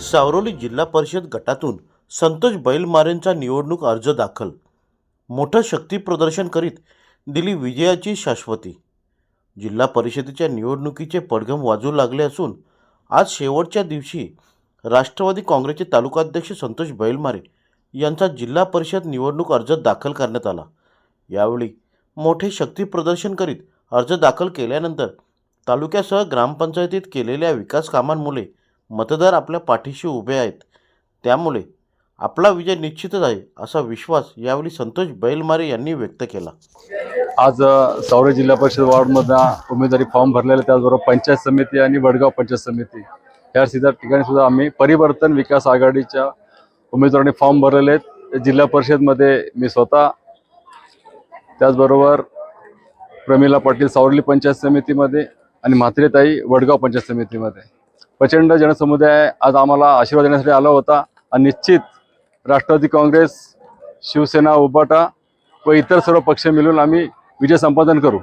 सावरोली जिल्हा परिषद गटातून संतोष बैलमारेंचा निवडणूक अर्ज दाखल. मोठं शक्ती प्रदर्शन करीत दिली विजयाची शाश्वती. जिल्हा परिषदेच्या निवडणुकीचे पडघम वाजू लागले असून आज शेवटच्या दिवशी राष्ट्रवादी काँग्रेसचे तालुकाध्यक्ष संतोष बैलमारे यांचा जिल्हा परिषद निवडणूक अर्ज दाखल करण्यात आला. यावेळी मोठे शक्ती प्रदर्शन करीत अर्ज दाखल केल्यानंतर तालुक्यासह ग्रामपंचायतीत केलेल्या विकास कामांमुळे मतदार आपल्या पाठीशी उभे आहेत. त्यामुळे आपला विजय निश्चितच आहे असा विश्वास यावेळी संतोष बैलमारे यांनी व्यक्त केला. आज सावरे जिल्हा परिषद वॉर्डमधला उमेदवारी फॉर्म भरलेले त्याचबरोबर पंचायत समिती आणि वडगाव पंचायत समिती. या सुद्धा ठिकाणी सुद्धा आम्ही परिवर्तन विकास आघाडीच्या उमेदवारांनी फॉर्म भरलेले आहेत. जिल्हा परिषदमध्ये मी स्वतः त्याचबरोबर प्रमिला पाटील सावरली पंचायत समितीमध्ये आणि म्हात्रेताई वडगाव पंचायत समितीमध्ये. प्रचंड जनसमुदाय आज आम्हाला आशीर्वाद देण्यासाठी आला होता. आणि निश्चित राष्ट्रवादी काँग्रेस शिवसेना उबाटा व इतर सर्व पक्ष मिळून आम्ही विजय संपादन करू.